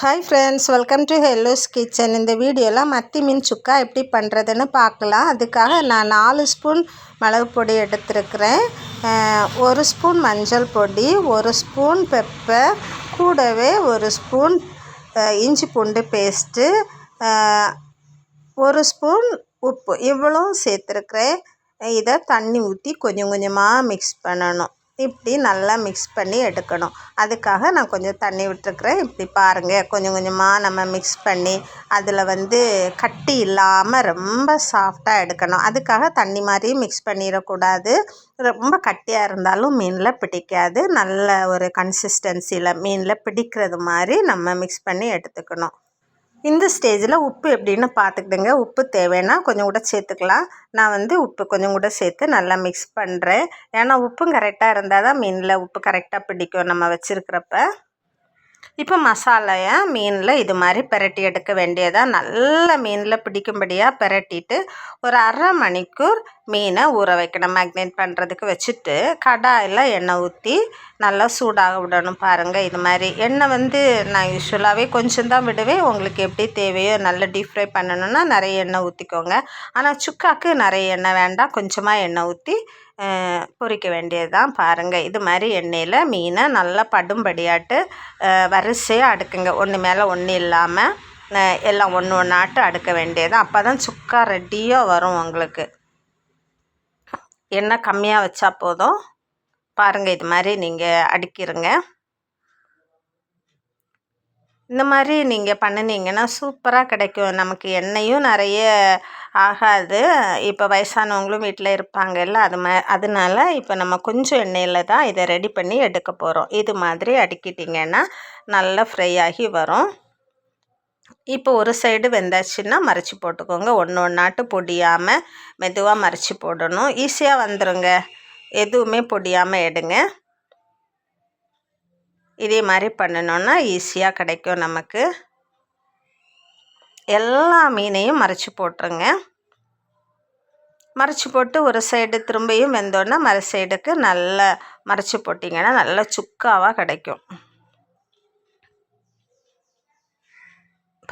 Hi friends welcome to hello's kitchen இந்த வீடியோவில் மத்தி மீன் சுக்கா எப்படி பண்ணுறதுன்னு பார்க்கலாம். அதுக்காக நான் நாலு ஸ்பூன் மிளகு பொடி எடுத்துருக்கிறேன். ஒரு ஸ்பூன் மஞ்சள் பொடி ஒரு ஸ்பூன் பெப்பர் கூடவே ஒரு ஸ்பூன் இஞ்சி பூண்டு பேஸ்ட்டு ஒரு ஸ்பூன் உப்பு. இவ்வளோ சேர்த்துருக்குறேன். இதை தண்ணி ஊற்றி கொஞ்சம் கொஞ்சமாக மிக்ஸ் பண்ணணும். இப்படி நல்லா மிக்ஸ் பண்ணி எடுக்கணும். அதுக்காக நான் கொஞ்சம் தண்ணி விட்டுருக்குறேன். இப்படி பாருங்கள் கொஞ்சம் கொஞ்சமாக நம்ம மிக்ஸ் பண்ணி அதில் வந்து கட்டி இல்லாமல் ரொம்ப சாஃப்டாக எடுக்கணும். அதுக்காக தண்ணி மாதிரியும் மிக்ஸ் பண்ணிடக்கூடாது. ரொம்ப கட்டியாக இருந்தாலும் மீனில் பிடிக்காது. நல்ல ஒரு கன்சிஸ்டன்சியில் மீனில் பிடிக்கிறது மாதிரி நம்ம மிக்ஸ் பண்ணி எடுத்துக்கணும். இந்த ஸ்டேஜில் உப்பு எப்படின்னு பார்த்துக்கிடுங்க. உப்பு தேவைன்னா கொஞ்சம் கூட சேர்த்துக்கலாம். நான் வந்து உப்பு கொஞ்சம் கூட சேர்த்து நல்லா மிக்ஸ் பண்ணுறேன் ஏன்னா உப்பும் கரெக்டாக இருந்தால் தான் மீனில் உப்பு கரெக்டாக பிடிக்கும் நம்ம வச்சுருக்கிறப்ப. இப்போ மசாலையை மீனில் இது மாதிரி பிரட்டி எடுக்க வேண்டியதாக நல்ல மீனில் பிடிக்கும்படியாக பெரட்டிட்டு ஒரு அரை மணிக்கூர் மீனை ஊற வைக்கணும். மேக்னேட் பண்ணுறதுக்கு வச்சுட்டு கடாயில் எண்ணெய் ஊற்றி நல்லா சூடாக விடணும் பாருங்கள் இது மாதிரி எண்ணெய் வந்து நான் யூஸ்வலாகவே கொஞ்சம் தான் விடுவேன். உங்களுக்கு எப்படி தேவையோ நல்லா டீப் ஃப்ரை பண்ணணுன்னா நிறைய எண்ணெய் ஊற்றிக்கோங்க ஆனால் சுக்காக்கு நிறைய எண்ணெய் வேண்டாம். கொஞ்சமாக எண்ணெய் ஊற்றி பொரிக்க வேண்டியது தான் பாருங்கள் இது மாதிரி எண்ணெயில் மீனை நல்லா படும்படியாட்டு வரிசையாக அடுக்குங்க. ஒன்று மேலே ஒன்று இல்லாமல் எல்லாம் ஒன்று ஒன்றாட்டு அடுக்க வேண்டியது. அப்போ தான் சுக்கா ரெடியாக வரும் உங்களுக்கு. எண்ணெய் கம்மியாக வச்சா போதும். பாருங்கள் இது மாதிரி நீங்கள் அடுக்கிடுங்க இந்த மாதிரி நீங்கள் பண்ணினீங்கன்னா சூப்பராக கிடைக்கும். நமக்கு எண்ணெயும் நிறைய ஆகாது. இப்போ வயசானவங்களும் வீட்டில் இருப்பாங்கல்ல அது மா அதனால இப்போ நம்ம கொஞ்சம் எண்ணெயில் தான் இதை ரெடி பண்ணி எடுக்க போகிறோம் இது மாதிரி அடுக்கிட்டிங்கன்னா நல்லா ஃப்ரை ஆகி வரும். இப்போ ஒரு சைடு வெந்தாச்சுன்னா மறைச்சி போட்டுக்கோங்க. ஒன்று ஒன்றாட்டு பொடியாமல் மெதுவாக மறைச்சி போடணும். ஈஸியாக வந்துடுங்க எதுவுமே பொடியாமல் எடுங்க. இதே மாதிரி பண்ணணுன்னா ஈஸியாக கிடைக்கும் நமக்கு. எல்லா மீனையும் மறைச்சி போட்டுருங்க. மறைச்சி போட்டு ஒரு சைடு திரும்பியும் வெந்தோன்னா மறு சைடுக்கு நல்லா மறைச்சி போட்டிங்கன்னா நல்லா சுக்காவாக கிடைக்கும்.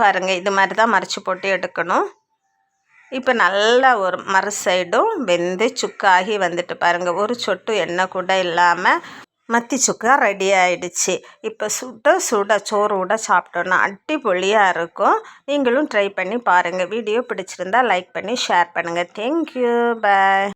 பாருங்கள் இது மாதிரி தான் மறைச்சி போட்டு எடுக்கணும். இப்போ நல்லா ஒரு மறு சைடும் வெந்து சுக்காகி வந்துட்டு பாருங்கள் ஒரு சொட்டு எண்ணெய் கூட இல்லாமல் மத்தி சுக்கா ரெடி ஆகிடுச்சு இப்போ சுட சுட சோறு விட சாப்பிட்டோன்னா அடிப்பொழியாக இருக்கும் நீங்களும் ட்ரை பண்ணி பாருங்கள் வீடியோ பிடிச்சிருந்தா லைக் பண்ணி ஷேர் பண்ணுங்கள் தேங்க்யூ பாய்